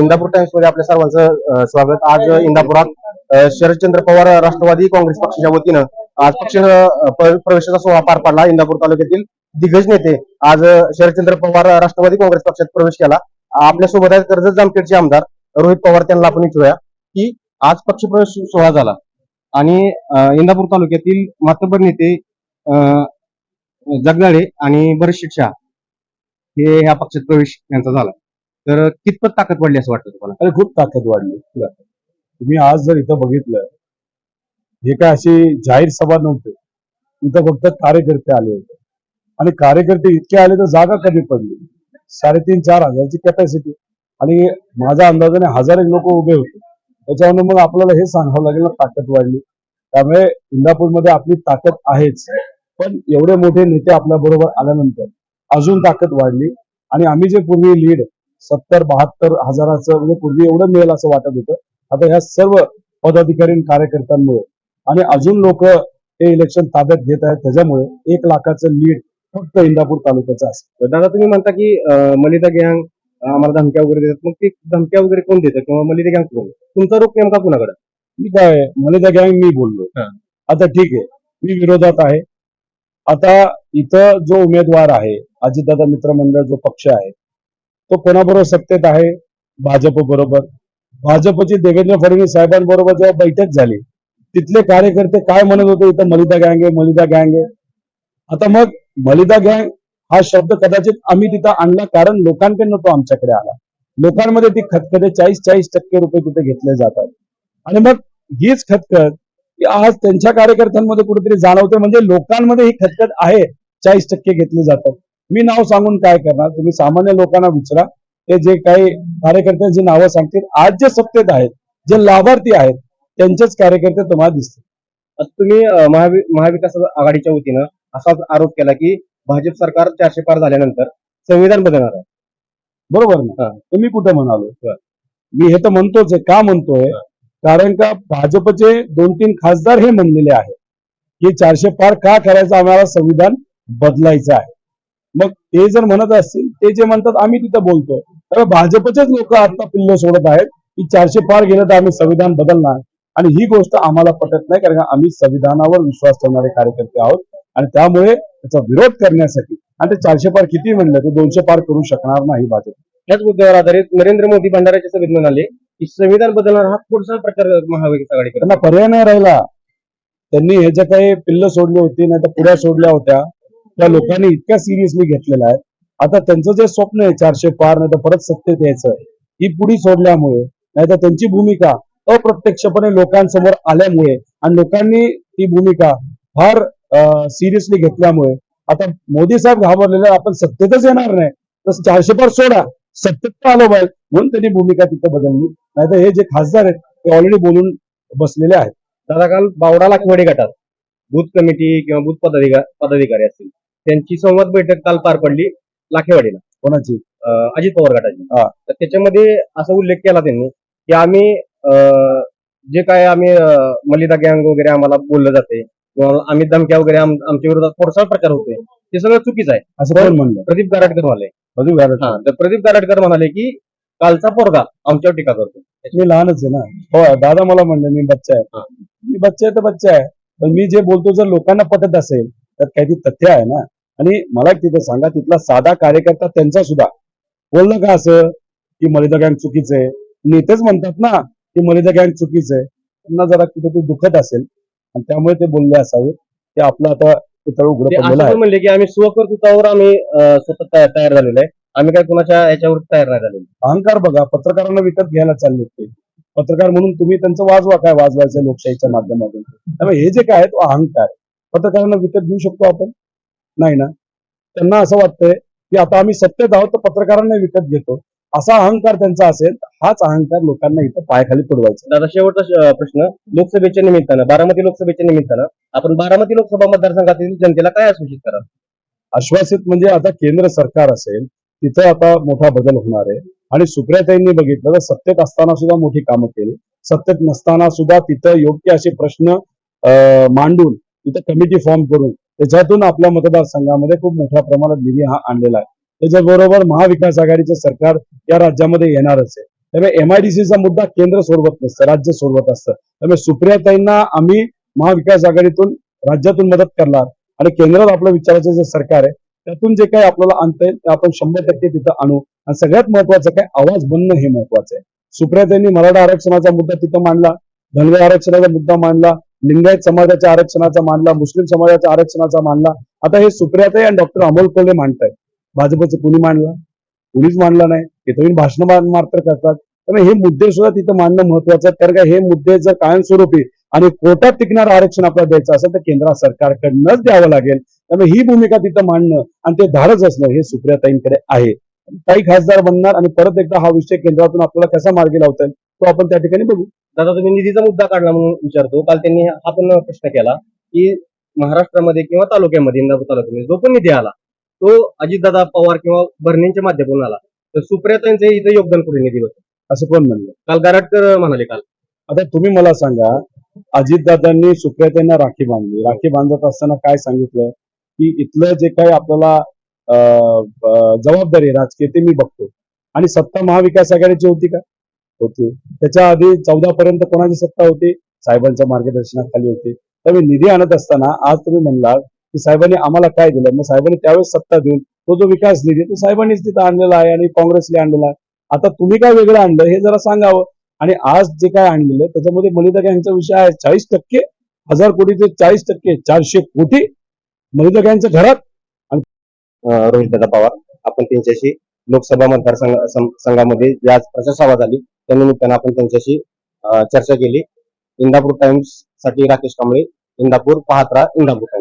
इंदापूर टाइम्समध्ये आपल्या सर्वांचं स्वागत. आज इंदापुरात शरदचंद्र पवार राष्ट्रवादी काँग्रेस पक्षाच्या वतीनं आज पक्ष प्रवेशाचा सोहळा पार पडला इंदापूर तालुक्यातील दिग्गज नेते. आज शरदचंद्र पवार राष्ट्रवादी काँग्रेस पक्षात प्रवेश केला. आपल्यासोबत आहेत कर्जत जामखेडचे आमदार रोहित पवार. त्यांना आपण विचारूया की आज पक्ष प्रवेश सोहळा झाला. आणि इंदापूर तालुक्यातील मातबर नेते जगदाळे आणि बरेच शिक्षा हे ह्या पक्षात प्रवेश यांचा झाला. तर कितपत ताकद वाढली असं वाटतं तुम्हाला? अरे खूप ताकद वाढली. तुम्ही आज जर इथं बघितलं हे काय अशी जाहीर सभा नव्हते. इथं फक्त कार्यकर्ते आले होते. आणि कार्यकर्ते इतके आले तर जागा कमी पडली. साडेतीन चार हजारची कॅपॅसिटी आणि माझ्या अंदाजाने हजार एक लोक उभे होते. त्याच्यामुळे मग आपल्याला हे सांगावं लागेल ना ताकद वाढली. त्यामुळे इंदापूरमध्ये आपली ताकद आहेच. पण एवढे मोठे नेते आपल्या बरोबर आल्यानंतर अजून ताकद वाढली. आणि आम्ही जे पूर्वी लीड सत्तर बहात्तर हजाराचं म्हणजे पूर्वी एवढं मिळेल असं वाटत होतं. आता ह्या सर्व पदाधिकारी कार्यकर्त्यांमुळे आणि अजून लोक हे इलेक्शन ताब्यात घेत आहेत त्याच्यामुळे एक लाखाचं लीड फक्त इंदापूर तालुक्याचं असेल. दादा तुम्ही म्हणता की अं, मलिदा गँग आम्हाला धमक्या वगैरे देतात. मग ते धमक्या वगैरे कोण देतं? किंवा मलिदा गँग कोण? तुमचा रोख नेमका कुणाकडे? मी काय मला त्या गँग मी बोललो. आता ठीक आहे. मी विरोधात आहे. आता इथं जो उमेदवार आहे अजितदादा मित्रमंडळ जो पक्ष आहे तो कोणाबरोबर सत्तेत आहे? भाजप बरोबर. भाजपची देवेंद्र फडणवीस साहेबांबरोबर जेव्हा बैठक झाली तिथले कार्यकर्ते काय म्हणत होते? इथं मलिदा गँग आहे मलिदा गँग आहे. आता मग मलिदा गँग हा शब्द कदाचित आम्ही तिथं आणला कारण लोकांकडनं तो आमच्याकडे आला. लोकांमध्ये ती खतखते चाळीस चाळीस टक्के रुपये तिथे घेतले जातात. आणि मग हीच खतखत ही आज त्यांच्या कार्यकर्त्यांमध्ये कुठेतरी जाणवते म्हणजे लोकांमध्ये ही खतखत आहे चाळीस टक्के घेतले जातात. मी नाव सांगून काय करणार? तुम्ही सामान्य लोकांना विचारा. ते जे काही कार्यकर्त्यांची नावं सांगतील आज जे सत्तेत आहेत जे लाभार्थी आहेत त्यांचेच कार्यकर्ते तुम्हाला दिसतील. तुम्ही महावि महाविकास आघाडीच्या वतीनं असा आरोप केला की भाजप सरकार चारशे पार झाल्यानंतर संविधान बदलणार आहे. बरोबर ना? हा. मी कुठं म्हणालो. मी हे तर म्हणतोच आहे का म्हणतोय? कारण का भाजपचे दोन तीन खासदार हे म्हणलेले आहेत की चारशे पार का करायचं? आम्हाला संविधान बदलायचं आहे. मग ते जर म्हणत असतील ते जे म्हणतात आम्ही तिथं बोलतोय. तर भाजपचेच लोक आता पिल्ल सोडत आहेत की चारशे पार गेलं तर आम्ही संविधान बदलणार. आणि ही गोष्ट आम्हाला पटत नाही कारण आम्ही संविधानावर विश्वास ठेवणारे कार्यकर्ते आहोत. आणि त्यामुळे त्याचा विरोध करण्यासाठी आणि ते चारशे पार किती म्हणलं ते दोनशे पार करू शकणार नाही भाजप. याच मुद्द्यावर आधारित नरेंद्र मोदी भंडाऱ्याच्या सभेत म्हणाले की संविधान बदलणार हा पुढचा प्रचार महाविकास आघाडी त्यांना पर्याय नाही राहिला. त्यांनी हे जे काही पिल्ल सोडली होती नाही तर पुढ्या सोडल्या होत्या त्या लोकांनी इतक्या सिरियसली घेतलेला आहे. आता त्यांचं जे स्वप्न आहे चारशे पार नाही तर परत सत्तेत यायचं ही पुढी सोडल्यामुळे नाहीतर त्यांची भूमिका अप्रत्यक्षपणे लोकांसमोर आल्यामुळे आणि लोकांनी ती भूमिका फार सिरियसली घेतल्यामुळे आता मोदी साहेब घाबरलेले आपण सत्तेतच येणार नाही. तर चारशे पार सोडा सत्तेत आलो पाहिजे म्हणून त्यांनी भूमिका तिथं बदलली. नाहीतर हे जे खासदार आहेत ते ऑलरेडी बोलून बसलेले आहेत. दादा काल बावडा लाखवाडी गटात बूथ कमिटी किंवा बूथ पदाधिका पदाधिकारी असतील. त्यांची संवाद बैठक काल पार पडली लाखेवाडीला. कोणाची? अं, अजित पवार गटाची. हा. तर त्याच्यामध्ये असा उल्लेख केला त्यांनी की आम्ही अं, जे काय आम्ही अं, मलिदा गँग वगैरे आम्हाला बोललं जाते किंवा आम्ही धमक्या वगैरे आम- आमच्या विरोधात कोणसा प्रकार होतोय ते सगळं चुकीचं आहे. असं कोण म्हणलं? प्रदीप गारटकर म्हणाले. मधु गारट हा तर प्रदीप गारटकर म्हणाले की कालचा पोरगा आमच्यावर टीका करतो मी लहानच आहे ना. हो दादा मला म्हणलं मी बच्चा हा. आहे मी बच्चा आहे तर बच्चा आहे. पण मी जे बोलतो जर लोकांना पटत असेल तर काही तथ्य आहे ना. आणि मला एक तिथं सांगा तिथला साधा कार्यकर्ता त्यांचा सुद्धा. बोललं का असं? की मलिदा गँग चुकीचं आहे. नेतेच म्हणतात ना की मलिदा गँग चुकीचं आहे. त्यांना जरा कुठे ते दुखत असेल. आणि त्यामुळे ते बोलले असावे. ते आपलं आता उघडं म्हणले की आम्ही स्वकर्तृत्वावर आम्ही स्वतः तयार झालेलो आहे. आम्ही काय कुणाच्या याच्यावर तयार नाही झालेलो. अहंकार बघा पत्रकारांना विकत घ्यायला चालले ते. पत्रकार म्हणून तुम्ही त्यांचं वाजवा काय वाजवायचं लोकशाहीच्या माध्यमातून. त्यामुळे हे जे काय तो अहंकार. पत्रकारांना विकत घेऊ शकतो आपण? नाही ना? त्यांना असं वाटतंय की आता आम्ही सत्तेत आहोत तर पत्रकारांना विकत घेतो. असा अहंकार त्यांचा असेल हाच अहंकार लोकांना इथं पायाखाली तुडवायचा दादा शेवटचा प्रश्न. लोकसभेच्या निमित्तानं बारामती लोकसभेच्या निमित्तानं आपण बारामती लोकसभा मतदारसंघातील जनतेला काय आश्वासित करा आश्वासित म्हणजे आता केंद्र सरकार असेल तिथं आता मोठा बदल होणार आहे. आणि सुप्रियाताईंनी बघितलं तर सत्तेत असताना सुद्धा मोठी कामं केली. सत्तेत नसताना सुद्धा तिथं योग्य असे प्रश्न मांडून तिथं कमिटी फॉर्म करून त्याच्यातून आपल्या मतदारसंघामध्ये खूप मोठ्या प्रमाणात निधी हा आणलेला आहे. त्याच्याबरोबर महाविकास आघाडीचं सरकार या राज्यामध्ये येणारच आहे. त्यामुळे एमआयडीसीचा मुद्दा केंद्र सोडवत नसतं राज्य सोडवत असतं. त्यामुळे सुप्रियाताईंना आम्ही महाविकास आघाडीतून राज्यातून मदत करणार आणि केंद्रात आपलं विचारायचं जे सरकार आहे त्यातून जे काही आपल्याला आणता येईल ते आपण शंभर टक्के तिथं आणू. आणि सगळ्यात महत्वाचं काय आवाज बनणं हे महत्वाचं आहे. सुप्रियाताईंनी मराठा आरक्षणाचा मुद्दा तिथं मांडला धनगर आरक्षणाचा मुद्दा मांडला लिंगायत समाजाच्या आरक्षणाचा मांडला मुस्लिम समाजाच्या आरक्षणाचा मांडला आता हे सुप्रियाताई आणि डॉक्टर अमोल कोल्हे मांडतायत. भाजपचं कुणी मांडला कुणीच मांडला नाही. तिथं भाषण मात्र करतात. त्यामुळे हे मुद्दे सुद्धा तिथं मांडणं महत्वाचं आहे. कारण का हे मुद्दे जर कायमस्वरूपी आणि कोर्टात टिकणार आरक्षण आपल्याला द्यायचं असेल तर केंद्र सरकारकडनंच द्यावं लागेल. त्यामुळे ही भूमिका तिथं मांडणं आणि ते धारच असणं हे सुप्रियाताईंकडे आहे. काही खासदार बनणार आणि परत एकदा हा विषय केंद्रातून आपल्याला कसा मार्गी लावता येईल? तो आपण त्या ठिकाणी बघू. दादा तुम्ही निधीचा मुद्दा काढला म्हणून विचारतो. काल त्यांनी हा पण प्रश्न केला की महाराष्ट्रामध्ये किंवा तालुक्यामध्ये इंदापूर तालुक्यामध्ये जो पण निधी आला तो अजितदादा पवार किंवा भरणींच्या माध्यमातून आला. तर सुप्रियातांचं इथं योगदान कुठे निधी होतं? असं कोण म्हणलं? काल गारटकर म्हणाले काल. आता तुम्ही मला सांगा अजितदादांनी सुप्रियाताईंना राखी बांधली. राखी बांधत असताना काय सांगितलं? की इथलं जे काही आपल्याला जबाबदारी राजकीय ते मी बघतो. आणि सत्ता महाविकास आघाडीची होती का? होती. त्याच्या आधी चौदा पर्यंत कोणाची सत्ता होती? साहेबांच्या मार्गदर्शनाखाली होती. त्यामुळे निधी आणत असताना आज तुम्ही म्हणला की साहेबांनी आम्हाला काय दिलं? मग साहेबांनी त्यावेळेस सत्ता देऊन तो जो विकास निधी तो साहेबांनीच तिथं आणलेला आहे आणि काँग्रेसने आणलेला आहे. आता तुम्ही काय वेगळं आणलं हे जरा सांगावं. आणि आज जे काय आणलेलं आहे, त्याच्यामध्ये मलिदा यांचा विषय आहे चाळीस टक्के हजार कोटीचे चाळीस टक्के चारशे कोटी मलिदा यांच्या घरात. रोहित दादा पवार आपण त्यांच्याशी लोकसभा मतदारसंघ संघामध्ये आज प्रचार सभा झाली त्या निमित्तानं आपण त्यांच्याशी चर्चा केली. इंदापूर टाइम्ससाठी राकेश कांबळे इंदापूर पाहत्रा इंदापूर टाइम्स